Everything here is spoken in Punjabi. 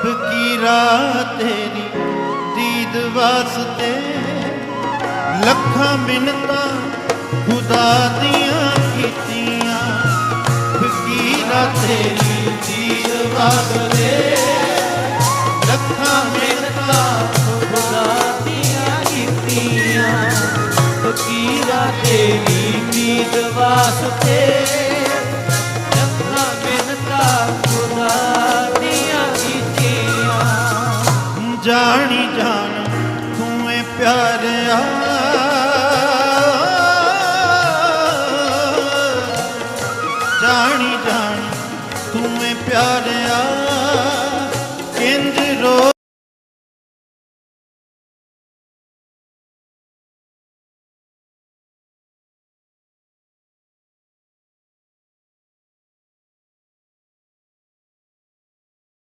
ਫਕੀਰਾ ਤੇਰੀ, ਦੀਦ ਵਾਸਤੇ। ਲੱਖਾਂ ਮਿੰਨਤਾਂ ਖੁਦਾ ਦੀਆਂ ਕੀਤੀਆਂ। ਫਕੀਰਾ ਤੇਰੀ, ਦੀਦ ਵਾਸਤੇ। ਲੱਖਾਂ ਮਿੰਨਤਾਂ ਖੁਦਾ ਦੀਆਂ ਕੀਤੀਆਂ। ਫਕੀਰਾ ਤੇਰੀ, ਦੀਦ ਵਾਸਤੇ। ਜਾਣੀ ਜਾਣ ਤੂੰ ਏ ਪਿਆਰਿਆ ਜਾਣੀ ਜਾਣ ਤੂੰ ਏ ਪਿਆਰਿਆ